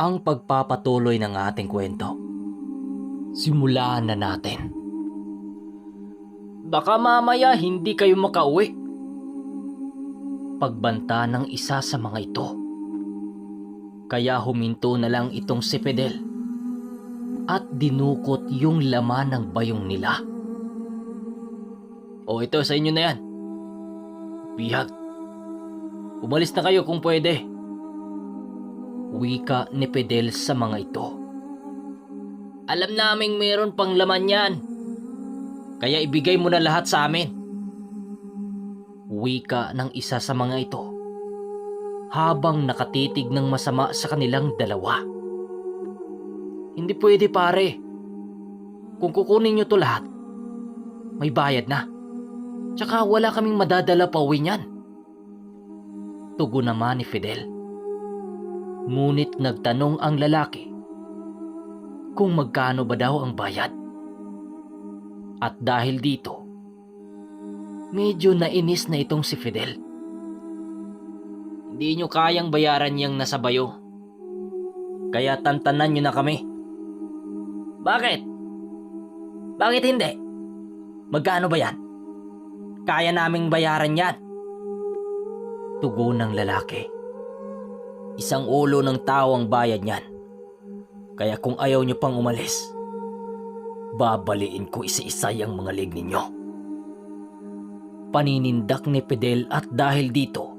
ang pagpapatuloy ng ating kwento. Simulaan na natin. Baka mamaya hindi kayo makauwi. Pagbanta ng isa sa mga ito. Kaya huminto na lang itong si Fidel at dinukot yung laman ng bayong nila. O ito sa inyo na yan. Bihag. Umalis na kayo kung pwede. Wika ni Fidel sa mga ito. Alam naming meron pang laman yan. Kaya ibigay mo na lahat sa amin. Wika ng isa sa mga ito. Habang nakatitig ng masama sa kanilang dalawa. Hindi pwede pare. Kung kukunin nyo to lahat, may bayad na. Tsaka wala kaming madadala pa uwi niyan. Tugo naman ni Fidel. Ngunit nagtanong ang lalaki kung magkano ba daw ang bayad. At dahil dito, medyo nainis na itong si Fidel. Hindi nyo kayang bayaran yung nasa bayo. Kaya tantanan nyo na kami. Bakit? Bakit hindi? Magkano ba yan? Kaya naming bayaran yan. Tugo ng lalaki. Isang ulo ng tao ang bayad niyan. Kaya kung ayaw niyo pang umalis, babaliin ko isa-isa yung mga leg ninyo. Paninindak ni Fidel at dahil dito,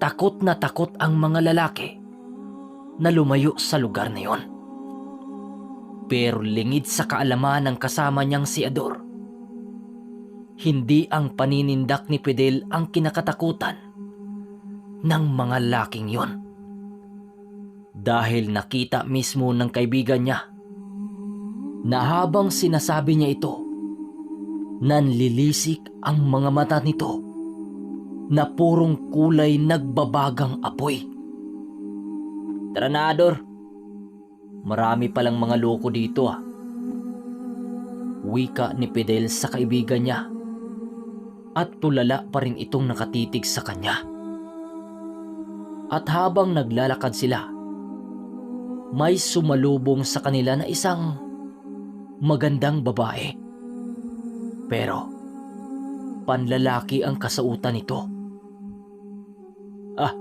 takot na takot ang mga lalaki na lumayo sa lugar na yon. Pero lingid sa kaalaman ng kasama niyang si Ador, hindi ang paninindak ni Fidel ang kinakatakutan ng mga laking yon. Dahil nakita mismo ng kaibigan niya na habang sinasabi niya ito, nanlilisik ang mga mata nito na purong kulay nagbabagang apoy. Tara na, Ador. Marami palang mga loko dito ah. Wika ni Fidel sa kaibigan niya at tulala pa rin itong nakatitig sa kanya. At habang naglalakad sila, may sumalubong sa kanila na isang magandang babae. Pero, panlalaki ang kasautan nito. Ah,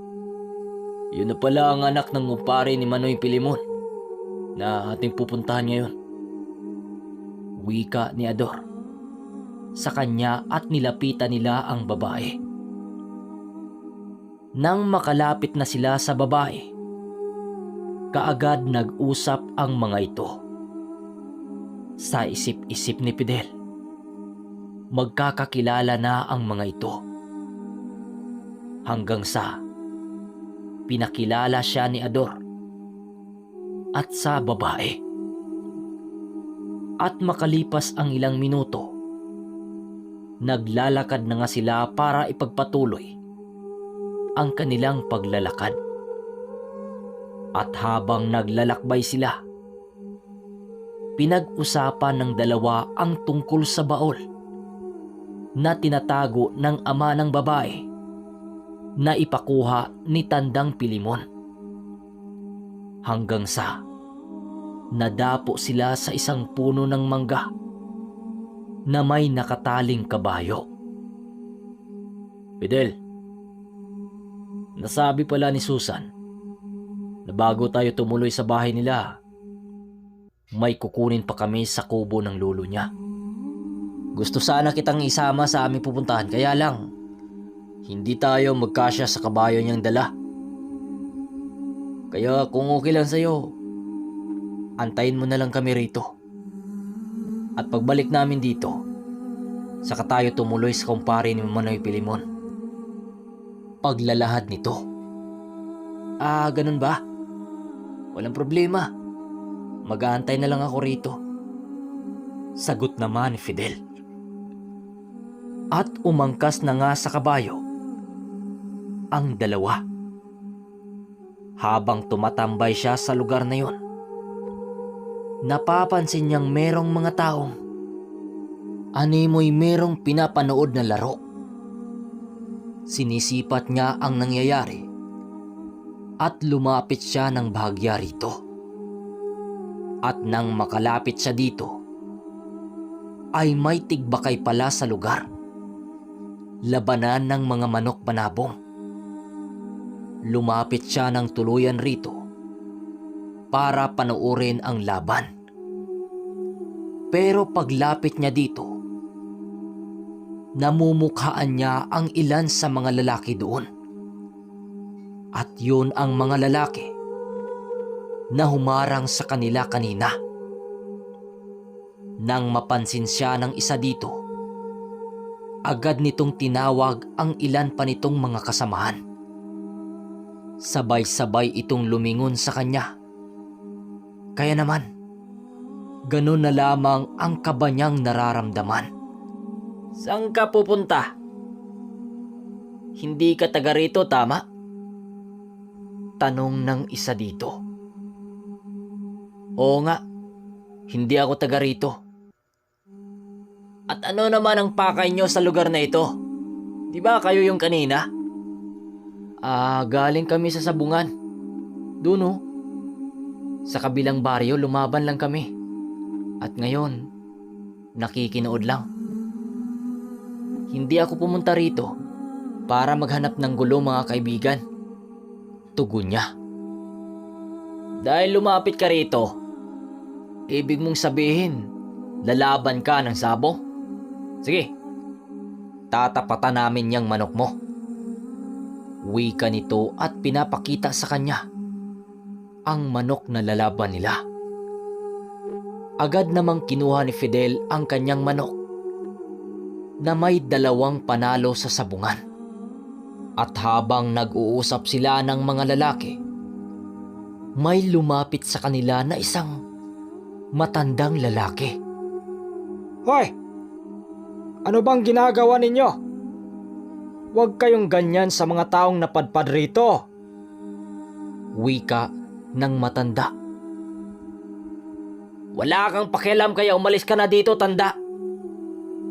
yun na pala ang anak ng upare ni Manoy Pilimon na ating pupuntahan ngayon. Wika ni Ador sa kanya at nilapitan nila ang babae. Nang makalapit na sila sa babae, kaagad nag-usap ang mga ito. Sa isip-isip ni Fidel, magkakakilala na ang mga ito. Hanggang sa pinakilala siya ni Ador at sa babae. At makalipas ang ilang minuto, naglalakad na nga sila para ipagpatuloy ang kanilang paglalakad. At habang naglalakbay sila, pinag-usapan ng dalawa ang tungkol sa baol na tinatago ng ama ng babae na ipakuha ni Tandang Pilimon. Hanggang sa nadapo sila sa isang puno ng mangga na may nakataling kabayo. Fidel, nasabi pala ni Susan na bago tayo tumuloy sa bahay nila, may kukunin pa kami sa kubo ng lulo niya. Gusto sana kitang isama sa aming pupuntahan kaya lang hindi tayo magkasya sa kabayo niyang dala. Kaya kung okay lang sa'yo, antayin mo na lang kami rito. At pagbalik namin dito, saka tayo tumuloy sa kumpare ni Manoy Pilimon. Paglalahad nito. Ah, ganun ba? Walang problema. Mag-aantay na lang ako rito. Sagot naman ni Fidel. At umangkas na nga sa kabayo ang dalawa. Habang tumatambay siya sa lugar na yon, napapansin niyang merong mga taong animoy merong pinapanood na laro. Sinisipat niya ang nangyayari at lumapit siya ng bahagya rito. At nang makalapit siya dito, ay may tigbakay pala sa lugar. Labanan ng mga manok banabong. Lumapit siya ng tuluyan rito para panoorin ang laban. Pero paglapit niya dito, namumukhaan niya ang ilan sa mga lalaki doon. At yun ang mga lalaki na humarang sa kanila kanina. Nang mapansin siya ng isa dito, agad nitong tinawag ang ilan pa nitong mga kasamahan. Sabay-sabay itong lumingon sa kanya. Kaya naman, ganun na lamang ang kaba niyang nararamdaman. Saan ka pupunta? Hindi ka taga rito, tama? Tanong ng isa dito. Oo nga, hindi ako taga rito. At ano naman ang pakay nyo sa lugar na ito? Di ba kayo yung kanina? Ah, galing kami sa sabungan. Doon oh. Sa kabilang baryo, lumaban lang kami. At ngayon, nakikinood lang. Hindi ako pumunta rito para maghanap ng gulo mga kaibigan. Tugon niya. Dahil lumapit ka rito, ibig mong sabihin, lalaban ka ng sabong? Sige, tatapatan namin niyang manok mo. Wika nito at pinapakita sa kanya ang manok na lalaban nila. Agad namang kinuha ni Fidel ang kanyang manok na may dalawang panalo sa sabungan. At habang nag-uusap sila ng mga lalaki, may lumapit sa kanila na isang matandang lalaki. Hoy! Ano bang ginagawa ninyo? Huwag kayong ganyan sa mga taong napadpad rito. Wika ng matanda. Wala kang pakialam kaya umalis ka na dito, tanda.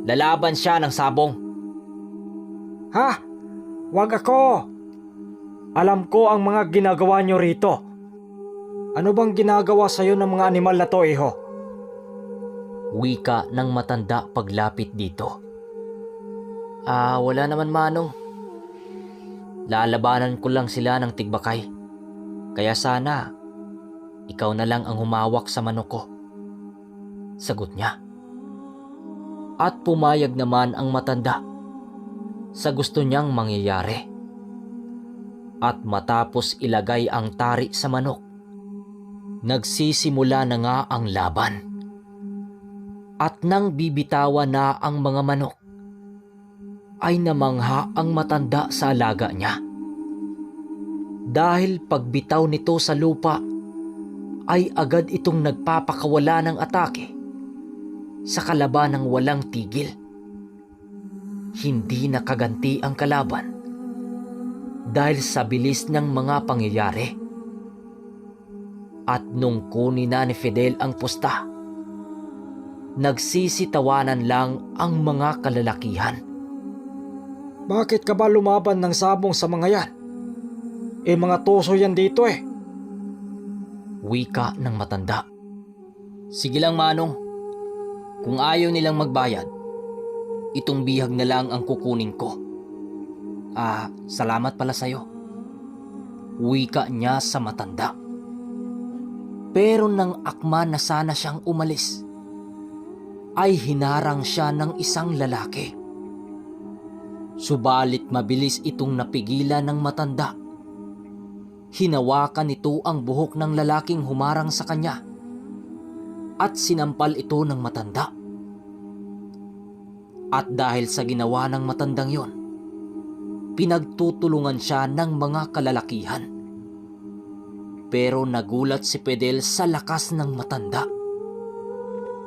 Lalaban siya ng sabong. Ha? Huwag ako! Alam ko ang mga ginagawa nyo rito. Ano bang ginagawa sa'yo ng mga animal na to, iho? Wika ng matanda paglapit dito. Ah, wala naman manong. Lalabanan ko lang sila ng tigbakay. Kaya sana, ikaw na lang ang humawak sa manok ko. Sagot niya. At pumayag naman ang matanda sa gusto niyang mangyayari. At matapos ilagay ang tari sa manok, nagsisimula na nga ang laban. At nang bibitawan na ang mga manok, ay namangha ang matanda sa alaga niya. Dahil pagbitaw nito sa lupa, ay agad itong nagpapakawala ng atake sa kalaban ng walang tigil. Hindi nakaganti ang kalaban dahil sa bilis ng mga pangyayari. At nung kunin na ni Fidel ang pusta, nagsisitawanan lang ang mga kalalakihan. Bakit ka ba lumaban ng sabong sa mga yan? Eh mga tuso yan dito eh. Wika ng matanda. Sige lang manong, kung ayaw nilang magbayad, itong bihag na lang ang kukunin ko. Ah, salamat pala sa'yo. Wika niya sa matanda. Pero nang akma na sana siyang umalis, ay hinarang siya ng isang lalaki. Subalit mabilis itong napigilan ng matanda. Hinawakan ito ang buhok ng lalaking humarang sa kanya at sinampal ito ng matanda. At dahil sa ginawa ng matandang yon, pinagtutulungan siya ng mga kalalakihan. Pero nagulat si Pedel sa lakas ng matanda.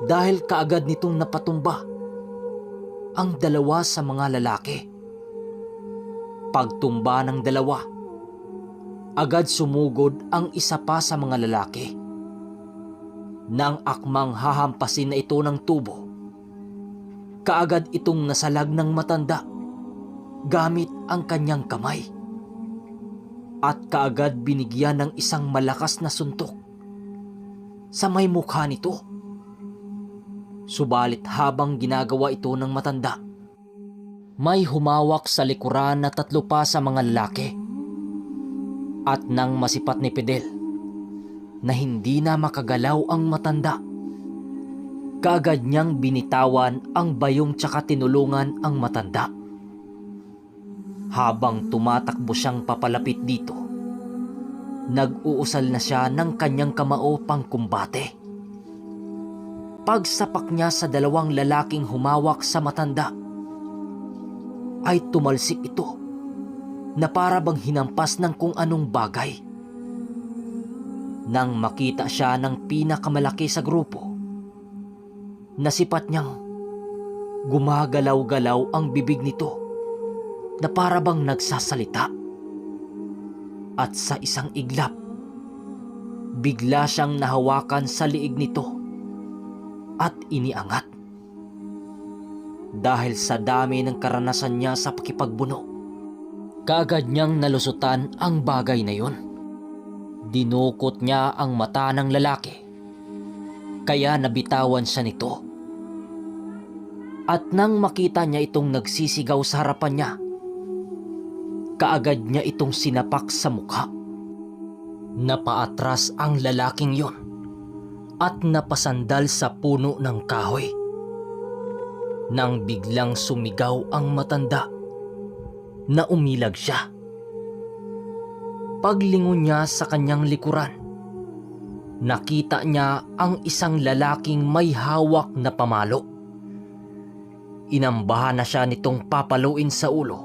Dahil kaagad nitong napatumba ang dalawa sa mga lalaki. Pagtumba ng dalawa, agad sumugod ang isa pa sa mga lalaki. Nang akmang hahampasin na ito ng tubo, kaagad itong nasalag ng matanda gamit ang kanyang kamay. at kaagad binigyan ng isang malakas na suntok sa may mukha nito. Subalit habang ginagawa ito ng matanda, may humawak sa likuran na tatlo pa sa mga lalaki. At nang masipat ni Fidel na hindi na makagalaw ang matanda, kaagad niyang binitawan ang bayong tsaka tinulungan ang matanda. Habang tumatakbo siyang papalapit dito, nag-uusal na siya ng kanyang kamao pang kumbate. Pagsapak niya sa dalawang lalaking humawak sa matanda, ay tumalsik ito na para bang hinampas ng kung anong bagay. Nang makita siya ng pinakamalaki sa grupo, nasipat niyang gumagalaw-galaw ang bibig nito na para bang nagsasalita. At sa isang iglap, bigla siyang nahawakan sa liig nito at iniangat. Dahil sa dami ng karanasan niya sa pakipagbuno, kaagad niyang nalusutan ang bagay na yun. Dinukot niya ang mata ng lalaki, kaya nabitawan siya nito. At nang makita niya itong nagsisigaw sa harapan niya, kaagad niya itong sinapak sa mukha. Napaatras ang lalaking yon at napasandal sa puno ng kahoy. Nang biglang sumigaw ang matanda, na umilag siya. Paglingon niya sa kanyang likuran, nakita niya ang isang lalaking may hawak na pamalo. Inambahan na siya nitong papaluin sa ulo.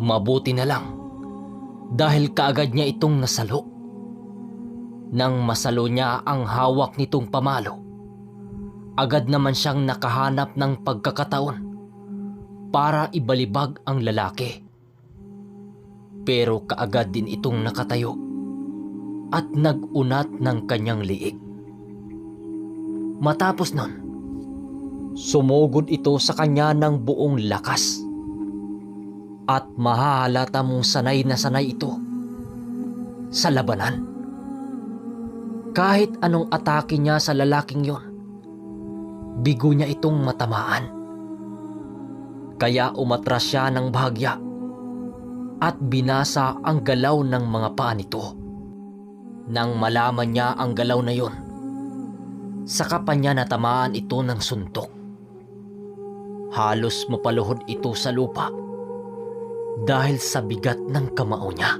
Mabuti na lang dahil kaagad niya itong nasalo. Nang masalo niya ang hawak nitong pamalo, agad naman siyang nakahanap ng pagkakataon para ibalibag ang lalaki. Pero kaagad din itong nakatayo at nagunat ng kanyang liig. Matapos nun, sumugod ito sa kanya ng buong lakas. At mahahalata mong sanay na sanay ito sa labanan. Kahit anong atake niya sa lalaking yon, bigo niya itong matamaan. Kaya umatras siya ng bahagya at binasa ang galaw ng mga paa nito. Nang malaman niya ang galaw na yon, saka pa niya natamaan ito ng suntok. Halos mapaluhod ito sa lupa dahil sa bigat ng kamao niya.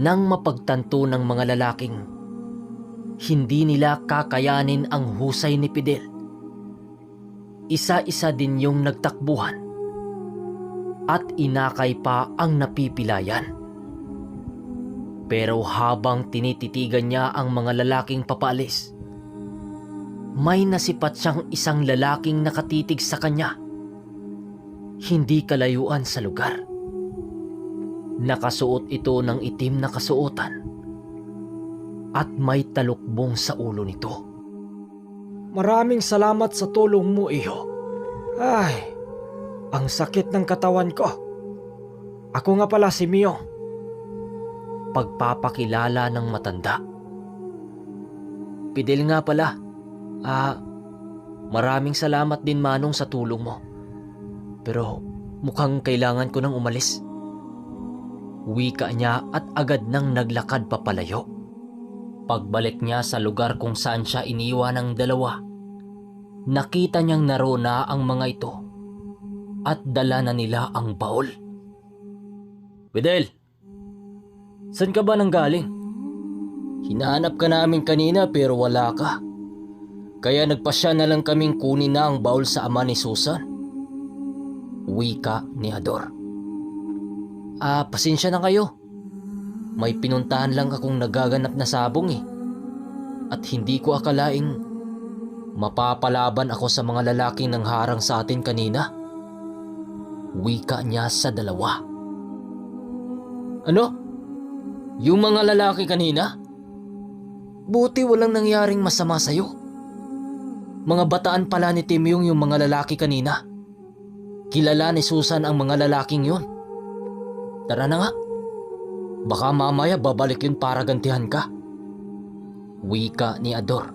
Nang mapagtanto ng mga lalaking hindi nila kakayanin ang husay ni Fidel, isa-isa din yung nagtakbuhan at inakay pa ang napipilayan. Pero habang tinititigan niya ang mga lalaking papalis, may nasipat siyang isang lalaking nakatitig sa kanya hindi kalayuan sa lugar. Nakasuot ito ng itim na kasuotan at may talukbong sa ulo nito. Maraming salamat sa tulong mo, iyo. Ay, ang sakit ng katawan ko. Ako nga pala si Mio. Pagpapakilala ng matanda. Pidel nga pala. Ah, maraming salamat din manong sa tulong mo. Pero mukhang kailangan ko nang umalis. Wika niya at agad nang naglakad papalayo. Pagbalik niya sa lugar kung saan siya iniwan ng dalawa, nakita niyang narona ang mga ito at dala na nila ang baol. Bedel, saan ka ba nang galing? Hinahanap ka namin kanina pero wala ka. Kaya nagpasya na lang kaming kunin na ang baul sa ama ni Susan. Wika ni Ador. Ah, pasensya na kayo. May pinuntahan lang akong nagaganap na sabong eh. At hindi ko akalaing mapapalaban ako sa mga lalaking nang harang sa atin kanina. Wika niya sa dalawa. Ano? Yung mga lalaki kanina? Buti walang nangyaring masama sa'yo. Mga bataan pala ni Timyong yung mga lalaki kanina. Kilala ni Susan ang mga lalaking yun. Tara na nga, Baka mamaya babalik yun para gantihan ka. Wika ni Ador.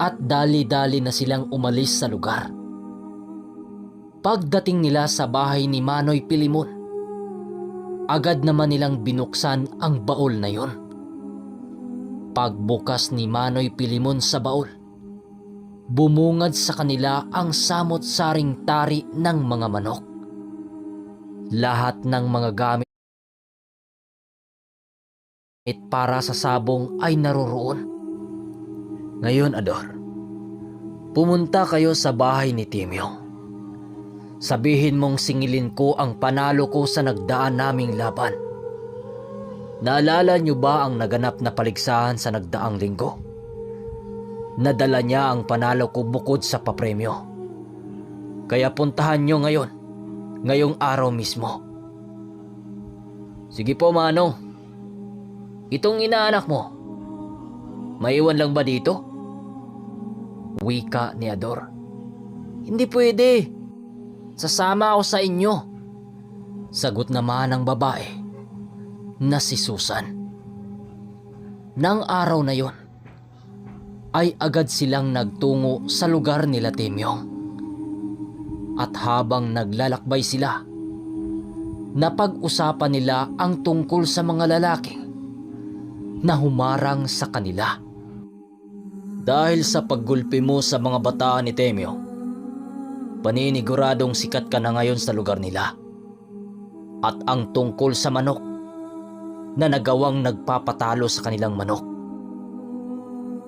At dali-dali na silang umalis sa lugar. Pagdating nila sa bahay ni Manoy Pilimon, agad naman nilang binuksan ang baol na yon. Pagbukas ni Manoy Pilimon sa baol, bumungad sa kanila ang samot-saring tari ng mga manok. Lahat ng mga gamit para sa sabong ay naroroon. Ngayon, Ador, pumunta kayo sa bahay ni Timyong. Sabihin mong singilin ko ang panalo ko sa nagdaan naming laban. Naalala niyo ba ang naganap na paligsahan sa nagdaang linggo? Nadala niya ang panalo ko bukod sa papremyo. Kaya puntahan niyo ngayon, ngayong araw mismo. Sige po, Mano. Itong inaanak mo, maiwan lang ba dito? Wika ni Ador. Hindi pwede. Sasama ako sa inyo. Sagot naman ng babae na si Susan. Nang araw na yon, ay agad silang nagtungo sa lugar nila Timyong. At habang naglalakbay sila, napag-usapan nila ang tungkol sa mga lalaking na humarang sa kanila. Dahil sa paggulpi mo sa mga bataan ni Temyo, paniniguradong sikat ka na ngayon sa lugar nila. At ang tungkol sa manok na nagawang nagpapatalo sa kanilang manok.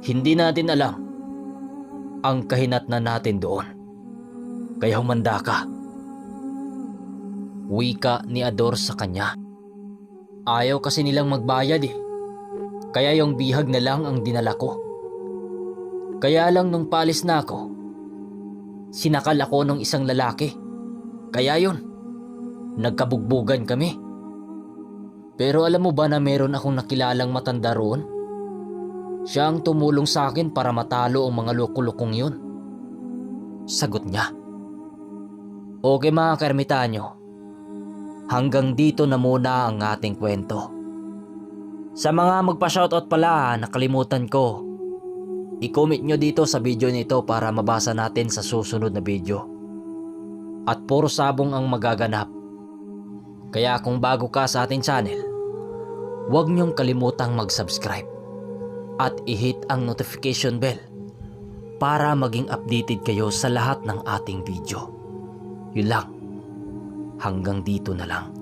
Hindi natin alam ang kahinatnan natin doon. Kaya humanda ka. Wika ni Ador sa kanya. Ayaw kasi nilang magbayad eh. Kaya yung bihag na lang ang dinala ko. Kaya lang nung palis na ako, sinakal ako ng isang lalaki. Kaya yun, nagkabugbugan kami. Pero alam mo ba na meron akong nakilalang matanda roon? Siya ang tumulong sa akin para matalo ang mga lukulukong yun. Sagot niya. Okay mga kermitanyo, hanggang dito na muna ang ating kwento. Sa mga magpa-shoutout pala, nakalimutan ko. I-comment nyo dito sa video nito para mabasa natin sa susunod na video. At puro sabong ang magaganap. Kaya kung bago ka sa ating channel, huwag nyong kalimutang mag-subscribe at i-hit ang notification bell para maging updated kayo sa lahat ng ating video. Yun lang. Hanggang dito na lang.